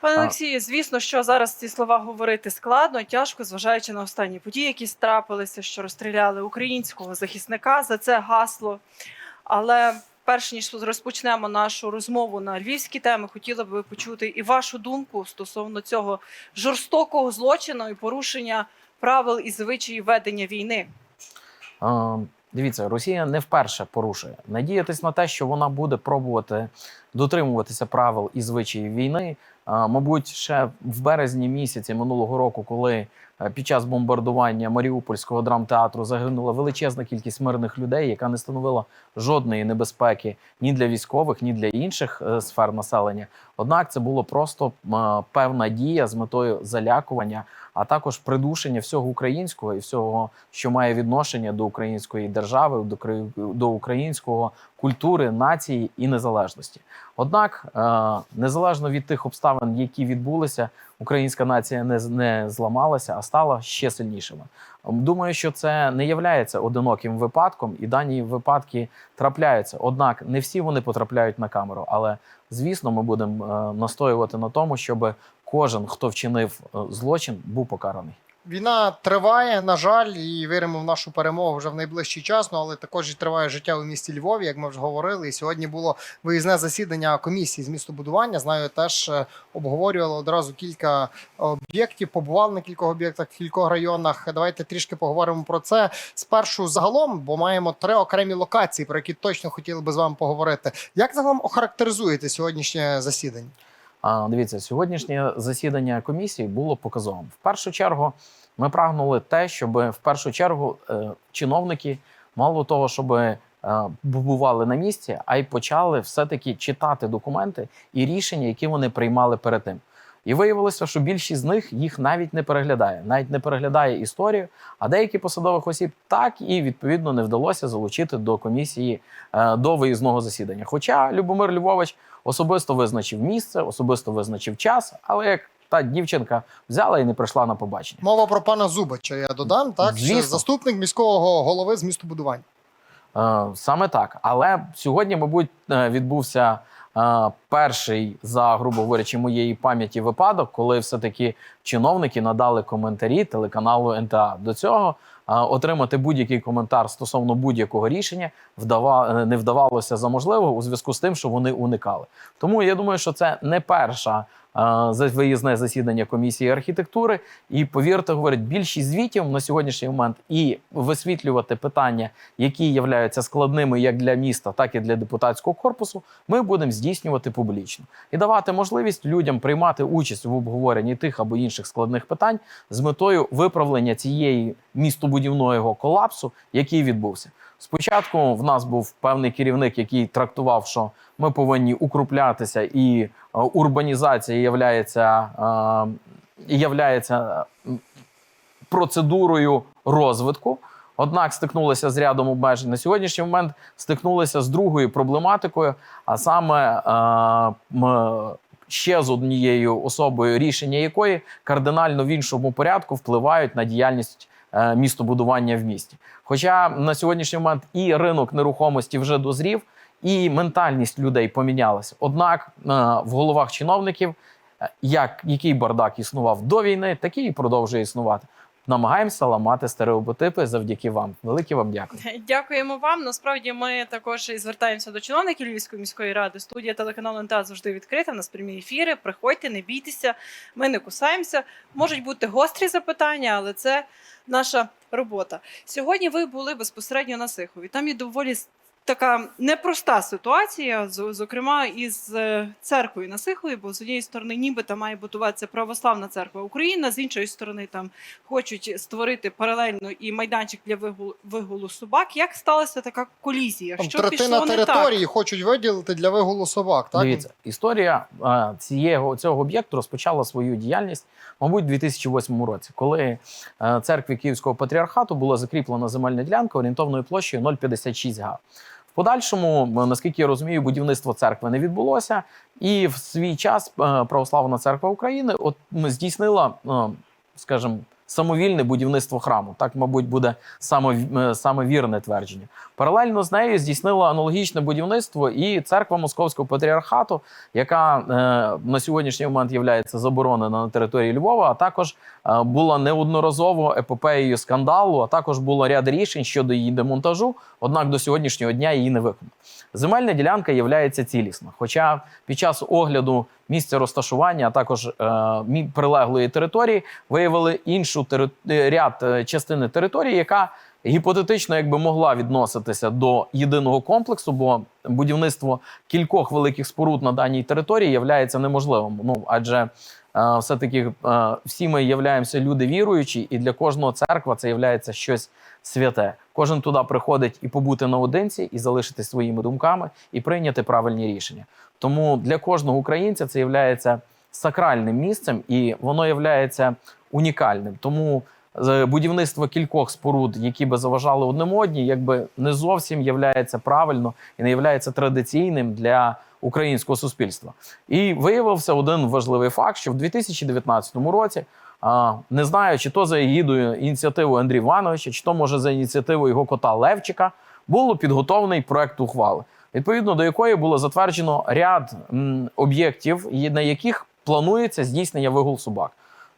Пане Олексію, звісно, що зараз ці слова говорити складно, тяжко, зважаючи на останні події, які трапилися, що розстріляли українського захисника за це гасло. Але перш ніж розпочнемо нашу розмову на львівські теми, хотіла би почути і вашу думку стосовно цього жорстокого злочину і порушення правил і звичаїв ведення війни. Е, Дивіться, Росія не вперше порушує. Надіятись на те, що вона буде пробувати дотримуватися правил і звичаїв війни. Мабуть, ще в березні місяці минулого року, коли під час бомбардування Маріупольського драмтеатру загинула величезна кількість мирних людей, яка не становила жодної небезпеки ні для військових, ні для інших е, сфер населення. Однак це було просто е, певна дія з метою залякування, а також придушення всього українського і всього, що має відношення до української держави, до, українського культури, нації і незалежності. Однак, е, незалежно від тих обставин, які відбулися, українська нація не, не зламалася, а стала ще сильнішими. Думаю, що це не є одиноким випадком, і дані випадки трапляються. Однак не всі вони потрапляють на камеру. Але звісно, ми будемо е, настоювати на тому, щоб кожен, хто вчинив е, злочин, був покараний. Війна триває, на жаль, і віримо в нашу перемогу вже в найближчий час. Ну але також і триває життя у місті Львові, як ми вже говорили. І сьогодні було виїзне засідання комісії з містобудування. Знаю, теж е, обговорювали одразу кілька об'єктів, побували на кількох об'єктах, в кількох районах. Давайте трішки поговоримо про це спершу загалом, бо маємо три окремі локації, про які точно хотіли би з вами поговорити. Як загалом охарактеризуєте сьогоднішнє засідання? Дивіться, сьогоднішнє засідання комісії було показовим. В першу чергу ми прагнули те, щоб в першу чергу е, чиновники, мало того, щоб е, бували на місці, а й почали все-таки читати документи і рішення, які вони приймали перед тим. І виявилося, що більшість з них їх навіть не переглядає, навіть не переглядає історію. А деякі посадових осіб так і відповідно не вдалося залучити до комісії е, до виїзного засідання. Хоча Любомир Львович особисто визначив місце, особисто визначив час, але як та дівчинка взяла і не прийшла на побачення. Мова про пана Зубача. Я додам так, що Звісно. заступник міського голови з містобудування. Е, Саме так. Але сьогодні, мабуть, е, відбувся перший за, грубо говорячи, моєї пам'яті випадок, коли все-таки чиновники надали коментарі телеканалу НТА. До цього е, отримати будь-який коментар стосовно будь-якого рішення вдава... е, не вдавалося за можливе у зв'язку з тим, що вони уникали. Тому я думаю, що це не перша. За- Виїзне засідання комісії архітектури, і повірте, говорить, більшість звітів на сьогоднішній момент і висвітлювати питання, які являються складними як для міста, так і для депутатського корпусу, ми будемо здійснювати публічно і давати можливість людям приймати участь в обговоренні тих або інших складних питань з метою виправлення цієї містобудівного колапсу, який відбувся. Спочатку в нас був певний керівник, який трактував, що ми повинні укруплятися, і е, урбанізація являється, е, являється процедурою розвитку. Однак стикнулися з рядом обмежень. На сьогоднішній момент стикнулися з другою проблематикою, а саме е, ще з однією особою, рішення якої кардинально в іншому порядку впливають на діяльність містобудування в місті. Хоча на сьогоднішній момент і ринок нерухомості вже дозрів, і ментальність людей помінялася. Однак е, в головах чиновників е, як який бардак існував до війни, такий і продовжує існувати. Намагаємося ламати стереотипи завдяки вам. Велике вам дякую. Дякуємо вам. Насправді ми також і звертаємося до чиновників Львівської міської ради. Студія телеканалу НТА завжди відкрита. У нас прямі ефіри. Приходьте, не бійтеся. Ми не кусаємося. Можуть бути гострі запитання, але це наша робота. Сьогодні ви були безпосередньо на Сихові. Там є доволі така непроста ситуація, з- зокрема із е, церквою на Сихові, бо з однієї сторони, нібито має будуватися православна церква України, з іншої сторони, там хочуть створити паралельно і майданчик для вигулу, вигулу собак. Як сталася така колізія? Там Що третина пішло не так? території хочуть виділити для вигулу собак. Так Дивіться, історія цієї цього об'єкту розпочала свою діяльність, мабуть, у 2008 році, коли е, церкві Київського патріархату була закріплена земельна ділянка орієнтовною площею 0,56 га. Подальшому, наскільки я розумію, будівництво церкви не відбулося, і в свій час е, Православна церква України от здійснила, е, скажімо, самовільне будівництво храму. Так, мабуть, буде е, саме вірне твердження. Паралельно з нею здійснила аналогічне будівництво і церква Московського патріархату, яка е, на сьогоднішній момент є заборонена на території Львова, а також е, була неодноразово епопеєю скандалу, а також було ряд рішень щодо її демонтажу. Однак до сьогоднішнього дня її не виконано. Земельна ділянка є цілісна. Хоча під час огляду місця розташування, а також е, прилеглої території, виявили іншу тери... е, ряд е, частини території, яка гіпотетично якби могла відноситися до єдиного комплексу, бо будівництво кількох великих споруд на даній території являється неможливим. Ну адже е, все-таки е, всі ми являємося люди віруючі, і для кожного церква це є щось святе. Кожен туди приходить і побути наодинці, і залишити своїми думками, і прийняти правильні рішення. Тому для кожного українця це є сакральним місцем, і воно є унікальним. Тому будівництво кількох споруд, які би заважали одним одній, якби не зовсім являється правильно і не являється традиційним для українського суспільства. І виявився один важливий факт, що в 2019 році. Не знаю, чи то за егідою ініціативою Андрія Івановича, чи то може за ініціативою його кота Левчика, було підготовлений проект ухвали, відповідно до якої було затверджено ряд об'єктів, на яких планується здійснення вигул собак.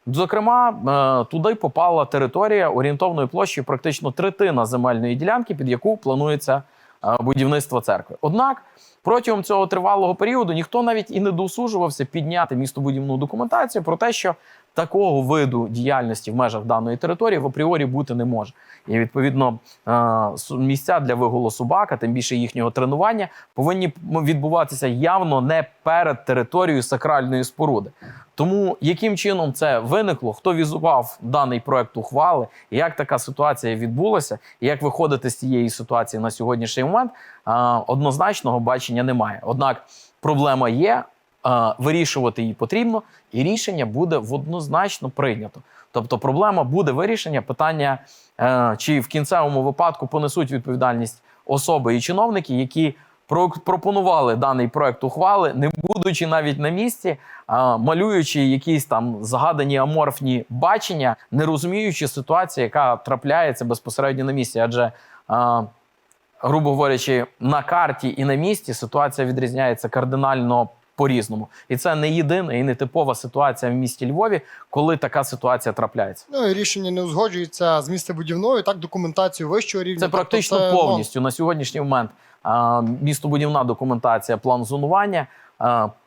Зокрема, е, туди попала територія орієнтовною площею практично третина земельної ділянки, під яку планується е, будівництво церкви. Однак протягом цього тривалого періоду ніхто навіть і не досужувався підняти містобудівну документацію про те, що такого виду діяльності в межах даної території в апріорі бути не може. І відповідно е, місця для вигулу собак, а тим більше їхнього тренування, повинні відбуватися явно не перед територією сакральної споруди. Тому яким чином це виникло, хто візував даний проект ухвали, як така ситуація відбулася, і як виходити з цієї ситуації на сьогоднішній момент, однозначного бачення немає. Однак проблема є, вирішувати її потрібно, і рішення буде однозначно прийнято. Тобто, проблема буде вирішення питання, е, чи в кінцевому випадку понесуть відповідальність особи і чиновники, які пропонували даний проект ухвали, не будучи навіть на місці, малюючи якісь там згадані аморфні бачення, не розуміючи ситуацію, яка трапляється безпосередньо на місці. Адже, грубо говорячи, на карті і на місці ситуація відрізняється кардинально по-різному. І це не єдина і не типова ситуація в місті Львові, коли така ситуація трапляється. Ну і рішення не узгоджується з містобудівною, так документацію вищого рівня. Це Тобто практично це, ну, повністю на сьогоднішній момент. Містобудівна документація, план зонування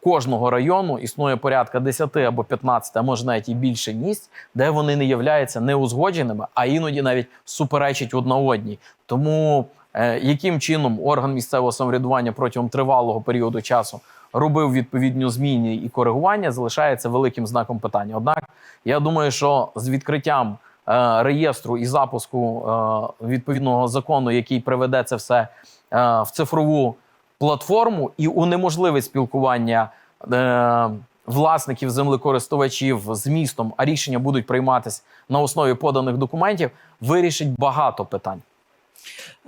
кожного району існує порядка 10 або 15, а може навіть і більше місць, де вони не являються неузгодженими, а іноді навіть суперечать одна одній. Тому е, яким чином орган місцевого самоврядування протягом тривалого періоду часу робив відповідні зміни і коригування, залишається великим знаком питання. Однак я думаю, що з відкриттям е, реєстру і запуску е, відповідного закону, який приведе це все е, в цифрову платформу і унеможливить спілкування е, власників землекористувачів з містом, а рішення будуть прийматися на основі поданих документів, вирішить багато питань.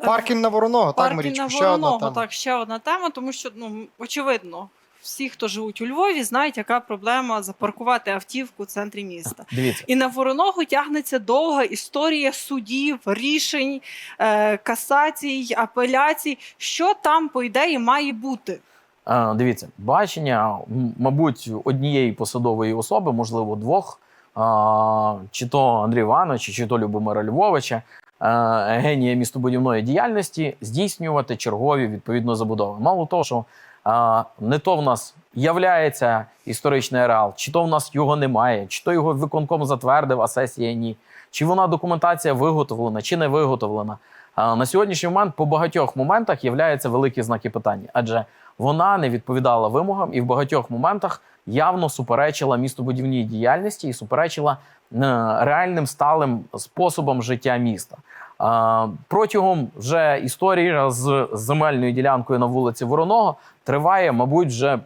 Паркінг на вороного, так, Паркінг Марічко, на ще одна Вороного, тема. так, ще одна тема, тому що ну очевидно, всі, хто живуть у Львові, знають, яка проблема запаркувати автівку в центрі міста. Дивіться. І на Вороногу тягнеться довга історія судів, рішень, е, касацій, апеляцій. Що там, по ідеї, має бути? Е, Дивіться, бачення, м, мабуть, однієї посадової особи, можливо, двох, чи то Андрія Івановича, чи то Любомира Львовича, е, генія містобудівної діяльності, здійснювати чергові відповідно забудови. Мало того, що не то в нас являється історичний ареал, чи то в нас його немає, чи то його виконком затвердив, а сесія ні. Чи вона документація виготовлена, чи не виготовлена. На сьогоднішній момент по багатьох моментах являються великі знаки питання, адже вона не відповідала вимогам і в багатьох моментах явно суперечила містобудівній діяльності і суперечила е, реальним сталим способом життя міста. Протягом вже історії з земельною ділянкою на вулиці Вороного триває, мабуть, вже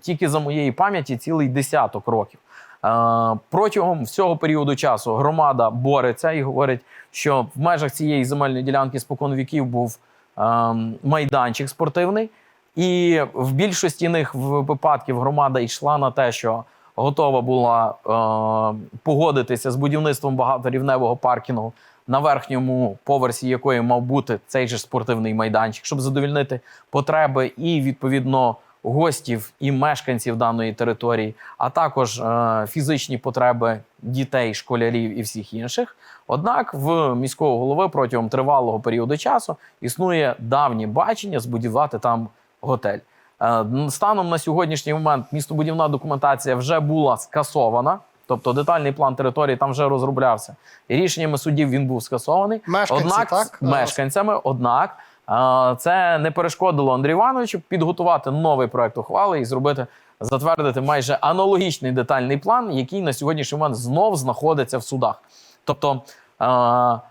тільки за моєї пам'яті цілий десяток років. Е, Протягом всього періоду часу громада бореться і говорить, що в межах цієї земельної ділянки спокон віків був ем, майданчик спортивний, і в більшості них випадків громада йшла на те, що готова була е, погодитися з будівництвом багаторівневого паркінгу, на верхньому поверсі якої мав бути цей же спортивний майданчик, щоб задовільнити потреби і відповідно гостів і мешканців даної території, а також е, фізичні потреби дітей, школярів і всіх інших. Однак в міського голови протягом тривалого періоду часу існує давнє бачення збудувати там готель. Е, Станом на сьогоднішній момент містобудівна документація вже була скасована, тобто детальний план території там вже розроблявся. І рішеннями судів він був скасований. Мешканці, однак так? мешканцями, однак е, це не перешкодило Андрію Івановичу підготувати новий проект ухвали і зробити. Затвердити майже аналогічний детальний план, який на сьогоднішній момент знов знаходиться в судах. Тобто е,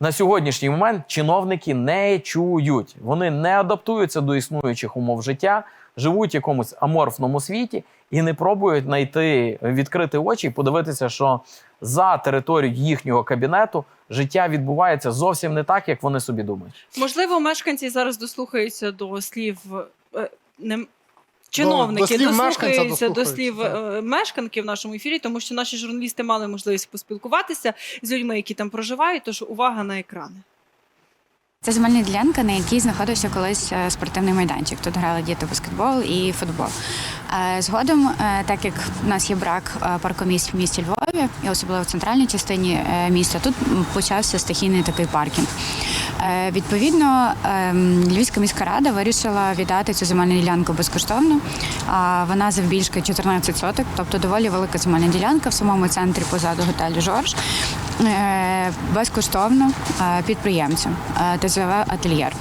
на сьогоднішній момент чиновники не чують, вони не адаптуються до існуючих умов життя, живуть в якомусь аморфному світі і не пробують знайти, відкрити очі і подивитися, що за територією їхнього кабінету життя відбувається зовсім не так, як вони собі думають. Можливо, мешканці зараз дослухаються до слів е, не. Чиновники до слів дослухаються до слів е, мешканки в нашому ефірі, тому що наші журналісти мали можливість поспілкуватися з людьми, які там проживають. Тож увага на екрани. Це земельна ділянка, на якій знаходився колись е, спортивний майданчик. Тут грали діти баскетбол і футбол. Е, Згодом, так як в нас є брак паркомісць в місті Львові, і особливо в центральній частині міста, тут почався стихійний такий паркінг. Е, Відповідно, ем, Львівська міська рада вирішила віддати цю земельну ділянку безкоштовно. Вона завбільшки 14 соток, тобто доволі велика земельна ділянка в самому центрі позаду готелю Жорж. Е, Безкоштовно підприємцю е, ТЗВ Ательєр.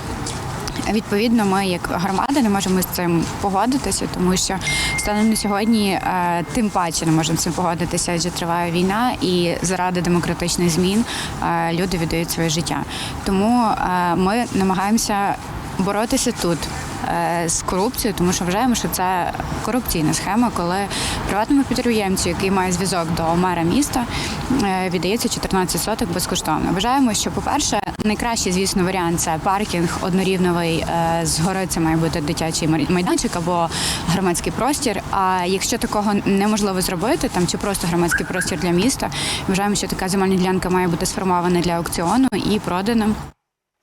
Відповідно, ми як громада не можемо з цим погодитися, тому що станом на сьогодні е, тим паче не можемо з цим погодитися, адже триває війна, і заради демократичних змін е, люди віддають своє життя. Тому е, ми намагаємося боротися тут. Е, З корупцією, тому що вважаємо, що це корупційна схема, коли приватному підприємцю, який має зв'язок до мера міста, е, віддається 14 соток безкоштовно. Вважаємо, що, по-перше, найкращий, звісно, варіант це паркінг однорівновий е, згори. Це має бути дитячий майданчик або громадський простір. А якщо такого неможливо зробити, там чи просто громадський простір для міста, вважаємо, що така земельна ділянка має бути сформована для аукціону і продана.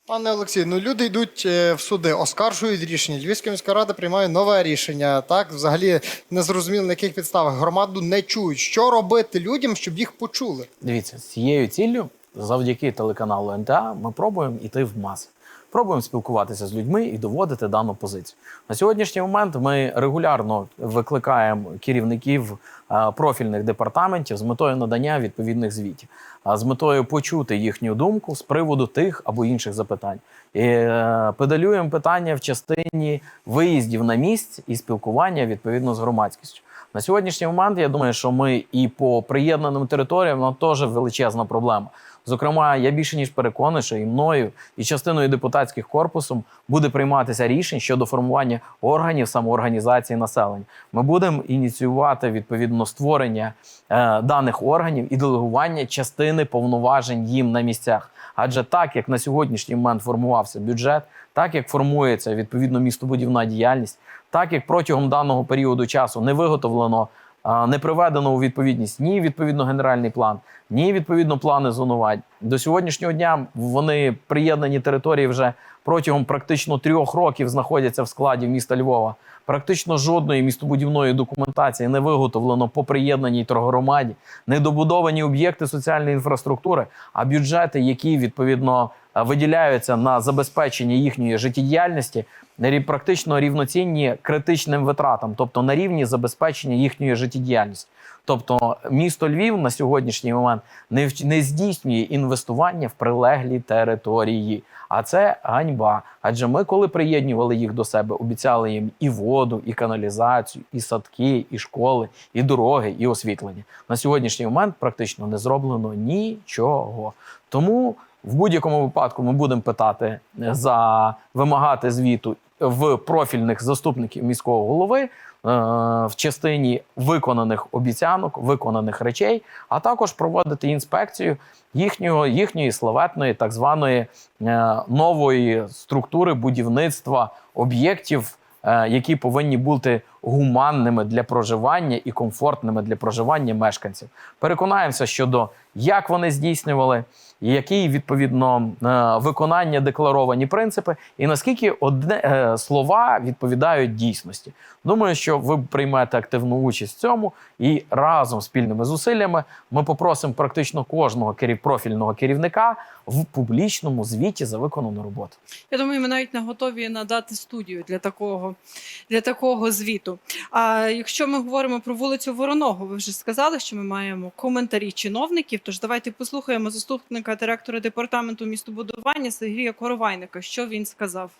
Пане Олексій, ну люди йдуть е, в суди, оскаржують рішення. Львівська міська рада приймає нове рішення. Так, взагалі не зрозуміло на яких підставах громаду не чують. Що робити людям, щоб їх почули? Дивіться, з цією ціллю, завдяки телеканалу НТА, ми пробуємо йти в маси. Пробуємо спілкуватися з людьми і доводити дану позицію. На сьогоднішній момент ми регулярно викликаємо керівників е, профільних департаментів з метою надання відповідних звітів, а з метою почути їхню думку з приводу тих або інших запитань. І, е, педалюємо питання в частині виїздів на місць і спілкування відповідно з громадськістю. На сьогоднішній момент я думаю, що ми і по приєднаним територіям нам теж величезна проблема. Зокрема, я більше ніж переконаний, що і мною, і частиною депутатських корпусом буде прийматися рішень щодо формування органів самоорганізації населення. Ми будемо ініціювати відповідно створення е, даних органів і делегування частини повноважень їм на місцях. Адже так як на сьогоднішній момент формувався бюджет, так як формується відповідно містобудівна діяльність, так як протягом даного періоду часу не виготовлено, не приведено у відповідність ні відповідно генеральний план, ні відповідно плани зонувань. До сьогоднішнього дня вони приєднані території вже протягом практично трьох років знаходяться в складі міста Львова. Практично жодної містобудівної документації не виготовлено по приєднаній торгромаді, недобудовані об'єкти соціальної інфраструктури, а бюджети, які відповідно е, виділяються на забезпечення їхньої життєдіяльності, практично рівноцінні критичним витратам, тобто на рівні забезпечення їхньої життєдіяльності. Тобто місто Львів на сьогоднішній момент не, вч- не здійснює інвестування в прилеглі території. А це ганьба. Адже ми, коли приєднували їх до себе, обіцяли їм і воду, і каналізацію, і садки, і школи, і дороги, і освітлення. На сьогоднішній момент практично не зроблено нічого. Тому в будь-якому випадку ми будемо питати е, за вимагати звіту в профільних заступників міського голови е, в частині виконаних обіцянок, виконаних речей, а також проводити інспекцію їхнього, їхньої славетної так званої е, нової структури будівництва об'єктів, е, які повинні бути гуманними для проживання і комфортними для проживання мешканців. Переконаємося щодо як вони здійснювали, які відповідно е, виконання декларовані принципи, і наскільки одне е, слова відповідають дійсності. Думаю, що ви приймете активну участь в цьому, і разом спільними зусиллями ми попросимо практично кожного профільного керівника в публічному звіті за виконану роботу. Я думаю, ми навіть не готові надати студію для такого, для такого звіту. А якщо ми говоримо про вулицю Вороного, ви вже сказали, що ми маємо коментарі чиновників. Тож давайте послухаємо заступника директора департаменту містобудування Сергія Коровайника, що він сказав.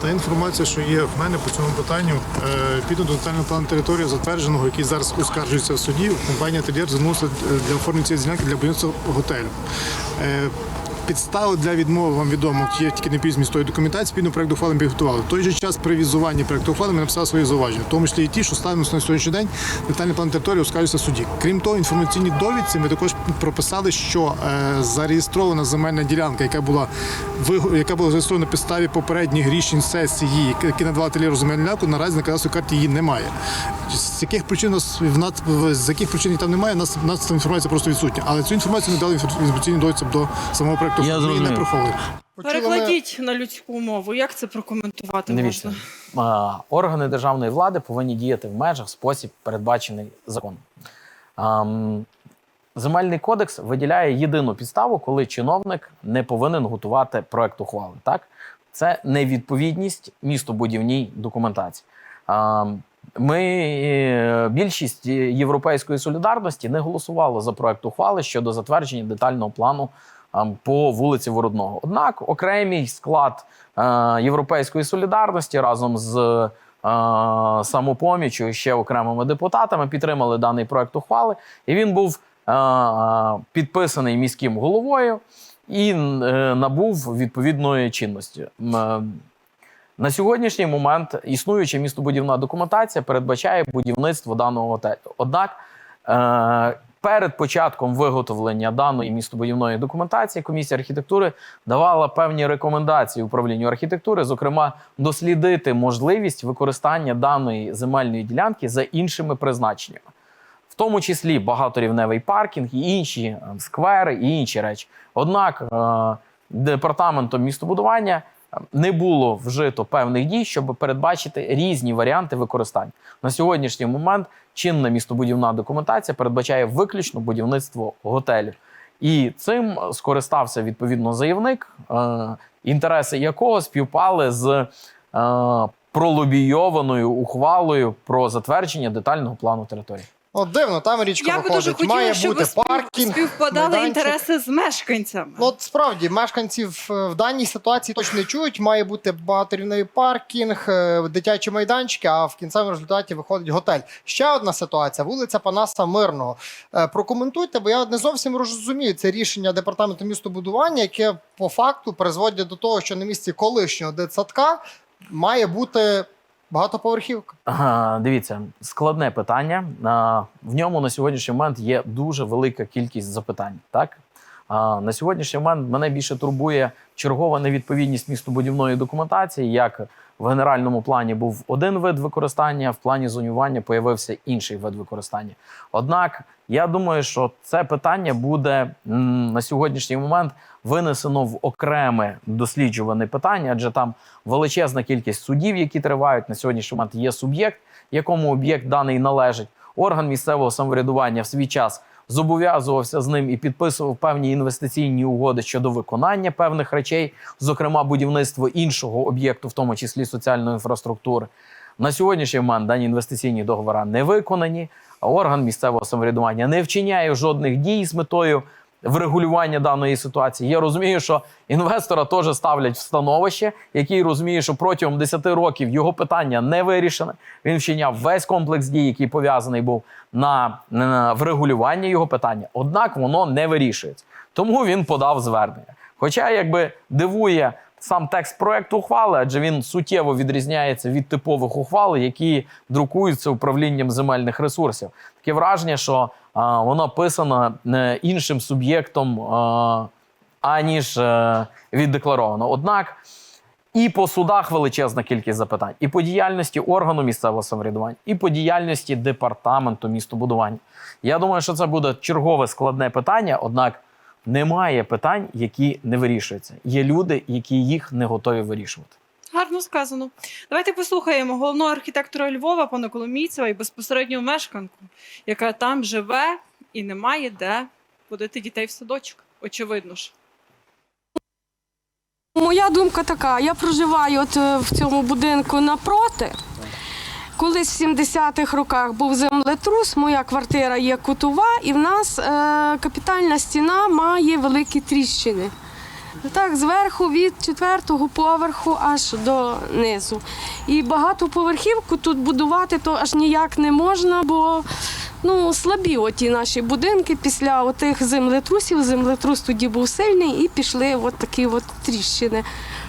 Та інформація, що є в мене по цьому питанню, е, підно до детального плану території, затвердженого, який зараз оскаржується в суді, компанія Тельєр звернулася е, для оформлення цієї ділянки для будівництва готелю. Підстави для відмови вам відомо, є тільки не пізні з тої документації, підно проєкт ухвали ми підготували. В той же час при візуванні проєкту ухвали ми написали свої зауваження, в тому числі і ті, що станом на сьогоднішній день детальний план території оскаржується суді. Крім того, в інформаційній довідці ми також прописали, що е, зареєстрована земельна ділянка, яка була яка була зареєстрована на підставі попередніх рішень сесії, які надавали Телєру земельну ділянку, наразі на кадастровій карті її немає. З яких причин нас з яких причин там немає, нас, нас ця інформація просто відсутня. Але цю інформацію ми дали в інформаційній довідці до самого проекту. Я Ми її не зрозумів. приховували. Почули Перекладіть на людську мову. Як це прокоментувати Дивіться, можна? а, органи державної влади повинні діяти в межах в спосіб, передбачений законом. Земельний кодекс виділяє єдину підставу, коли чиновник не повинен готувати проект ухвали. Так? Це невідповідність містобудівній документації. Ам, Ми е, більшість європейської солідарності не голосувало за проект ухвали щодо затвердження детального плану по вулиці Вородного. Однак окремий склад е, європейської солідарності разом з е, самопоміччю і ще окремими депутатами підтримали даний проект ухвали, і він був е, підписаний міським головою і набув відповідної чинності. На сьогоднішній момент існуюча містобудівна документація передбачає будівництво даного готелю. Однак перед початком виготовлення даної містобудівної документації комісія архітектури давала певні рекомендації управлінню архітектури, зокрема, дослідити можливість використання даної земельної ділянки за іншими призначеннями. В тому числі багаторівневий паркінг і інші е, сквери і інші речі. Однак е, департаментом містобудування не було вжито певних дій, щоб передбачити різні варіанти використання. На сьогоднішній момент чинна містобудівна документація передбачає виключно будівництво готелів. І цим скористався відповідно заявник, е, інтереси якого співпали з е, пролобійованою ухвалою про затвердження детального плану території. От дивно, там річка Я би дуже виходить. хотіла, Має щоб бути спів- паркінг. співпадали майданчик. інтереси з мешканцями. Ну, от справді мешканців е, в даній ситуації точно не чують. Має бути багаторівний паркінг, е, дитячі майданчики, а в кінцевому результаті виходить готель. Ще одна ситуація: вулиця Панаса Мирного. Е, Прокоментуйте, бо я не зовсім розумію це рішення департаменту містобудування, яке по факту призводить до того, що на місці колишнього дитсадка має бути багатоповерхівка. Ага, дивіться, складне питання. В ньому на сьогоднішній момент є дуже велика кількість запитань. Так на сьогоднішній момент мене більше турбує чергова невідповідність містобудівної документації. Як в генеральному плані був один вид використання, в плані зонювання появився інший вид використання. Однак я думаю, що це питання буде на сьогоднішній момент винесено в окреме досліджуване питання, адже там величезна кількість судів, які тривають на сьогоднішній момент. Є суб'єкт, якому об'єкт даний належить. Орган місцевого самоврядування в свій час зобов'язувався з ним і підписував певні інвестиційні угоди щодо виконання певних речей, зокрема будівництво іншого об'єкту, в тому числі соціальної інфраструктури. На сьогоднішній момент дані інвестиційні договори не виконані. Орган місцевого самоврядування не вчиняє жодних дій з метою врегулювання даної ситуації. Я розумію, що інвестора теж ставлять в становище, який розуміє, що протягом 10 років його питання не вирішене. Він вчиняв весь комплекс дій, який пов'язаний був на, на врегулювання його питання. Однак воно не вирішується. Тому він подав звернення. Хоча, якби дивує сам текст проекту ухвали, адже він суттєво відрізняється від типових ухвал, які друкуються управлінням земельних ресурсів. Таке враження, що а, воно писано е, іншим суб'єктом, аніж е, віддекларовано. Однак І по судах величезна кількість запитань, і по діяльності органу місцевого самоврядування, і по діяльності департаменту містобудування. Я думаю, що це буде чергове складне питання, однак немає питань, які не вирішуються. Є люди, які їх не готові вирішувати. Гарно сказано. Давайте послухаємо головного архітектора Львова, пана Коломійцева, і безпосередньо мешканку, яка там живе і не має де водити дітей в садочок. Очевидно ж. Моя думка така: я проживаю от е, в цьому будинку напроти. Колись в 70-х роках був землетрус, моя квартира є кутова, і в нас е, капітальна стіна має великі тріщини. Так, зверху від четвертого поверху аж до низу. І багатоповерхівку тут будувати то аж ніяк не можна, бо ну, слабі оті наші будинки після отих землетрусів. Землетрус тоді був сильний і пішли от такі от тріщини.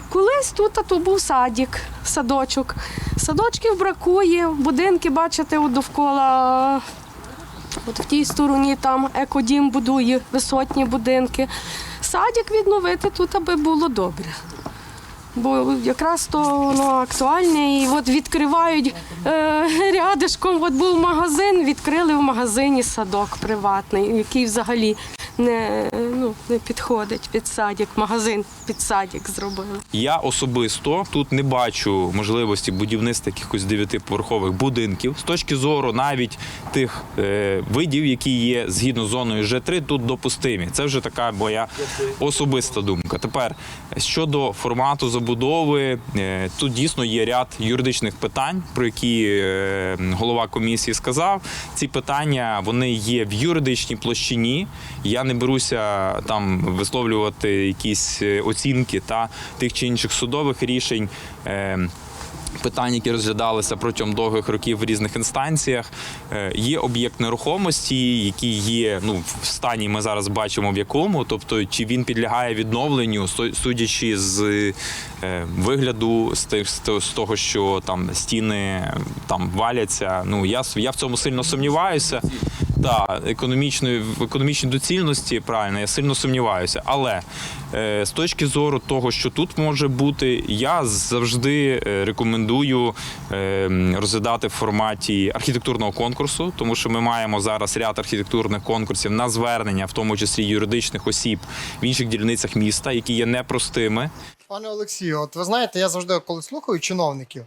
Колись тут а то був садик, садочок. Садочків бракує, будинки, бачите, от довкола. От в тій стороні там екодім будує висотні будинки. Садик відновити тут, аби було добре. Бо якраз то воно актуальне. І от відкривають е, рядишком, от був магазин, відкрили в магазині садок приватний, який взагалі не, ну, не підходить під садик. Магазин під садик зробили. Я особисто тут не бачу можливості будівництва якихось дев'ятиповерхових будинків з точки зору навіть тих е, видів, які є згідно з зоною Ж3, тут допустимі. Це вже така моя особиста думка. Тепер щодо формату забудови, е, тут дійсно є ряд юридичних питань, про які е, голова комісії сказав. Ці питання вони є в юридичній площині. Я не беруся там висловлювати якісь е, оцінки та тих чи інших судових рішень. Е, Питань, які розглядалися протягом довгих років в різних інстанціях, Е, є об'єкт нерухомості, який є ну в стані. Ми зараз бачимо в якому, тобто чи він підлягає відновленню, су- судячи з вигляду, з тих з того- що там стіни там валяться. Ну я я в цьому сильно сумніваюся. Так, економічної в економічній доцільності правильно, я сильно сумніваюся. Але е, з точки зору того, що тут може бути, я завжди е, рекомендую е, розглядати в форматі архітектурного конкурсу, тому що ми маємо зараз ряд архітектурних конкурсів на звернення, в тому числі юридичних осіб в інших дільницях міста, які є непростими. Пане Олексію, от ви знаєте, я завжди, коли слухаю чиновників,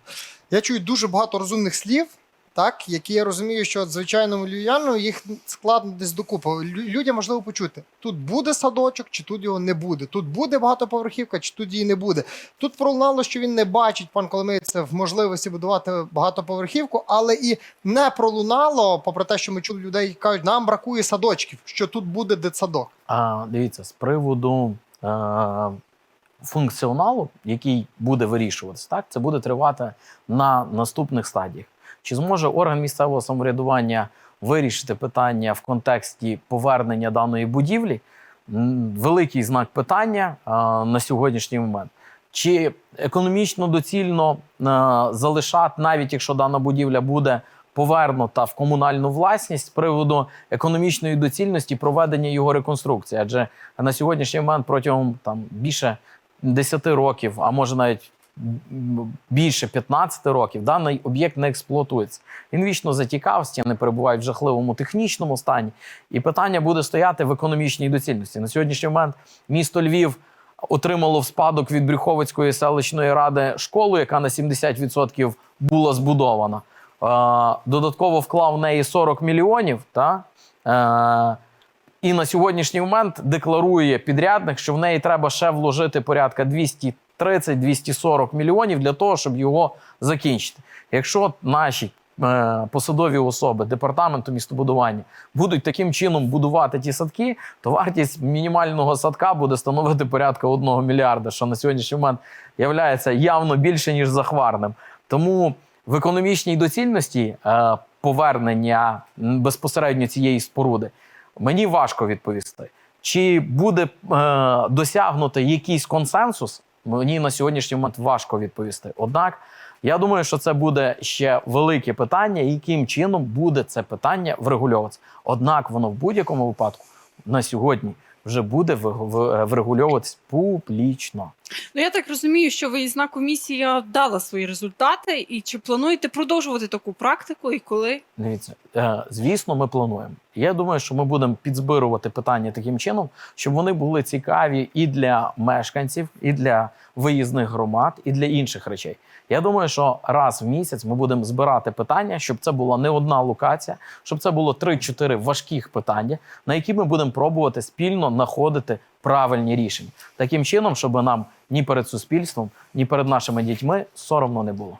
я чую дуже багато розумних слів, так, які я розумію, що от звичайному львів'яну їх складно десь докупи. Людям можливо почути, тут буде садочок, чи тут його не буде. Тут буде багатоповерхівка, чи тут її не буде. Тут пролунало, що він не бачить, пан Коломиєць, в можливості будувати багатоповерхівку, але і не пролунало, попри те, що ми чули людей, які кажуть, нам бракує садочків, що тут буде дитсадок. А, дивіться, з приводу е, функціоналу, який буде вирішуватися, так, це буде тривати на наступних стадіях. Чи зможе орган місцевого самоврядування вирішити питання в контексті повернення даної будівлі? Великий знак питання на сьогоднішній момент. Чи економічно доцільно залишати, навіть якщо дана будівля буде повернута в комунальну власність з приводу економічної доцільності проведення його реконструкції? Адже на сьогоднішній момент протягом там більше 10 років, а може навіть більше 15 років, даний об'єкт не експлуатується. Він вічно затікав, стіни перебувають в жахливому технічному стані, і питання буде стояти в економічній доцільності. На сьогоднішній момент місто Львів отримало в спадок від Брюховицької селищної ради школу, яка на 70% була збудована. Е, Додатково вклав в неї 40 мільйонів. Та? Е, і на сьогоднішній момент декларує підрядник, що в неї треба ще вложити порядка 230-240 мільйонів для того, щоб його закінчити. Якщо наші е, посадові особи департаменту містобудування будуть таким чином будувати ті садки, то вартість мінімального садка буде становити порядка 1 мільярда, що на сьогоднішній момент є явно більше ніж захварним. Тому в економічній доцільності е, повернення безпосередньо цієї споруди мені важко відповісти. Чи буде е, досягнуто якийсь консенсус? Мені на сьогоднішній момент важко відповісти. Однак я думаю, що це буде ще велике питання, яким чином буде це питання врегульовуватися. Однак воно в будь-якому випадку на сьогодні вже буде в- врегульовуватись публічно. Ну я так розумію, що виїзна комісія дала свої результати, і чи плануєте продовжувати таку практику, і коли? Дивіться, е, звісно, ми плануємо. Я думаю, що ми будемо підзбирувати питання таким чином, щоб вони були цікаві і для мешканців, і для виїзних громад, і для інших речей. Я думаю, що раз в місяць ми будемо збирати питання, щоб це була не одна локація, щоб це було 3-4 важких питання, на які ми будемо пробувати спільно знаходити правильні рішення таким чином, щоб нам ні перед суспільством, ні перед нашими дітьми соромно не було.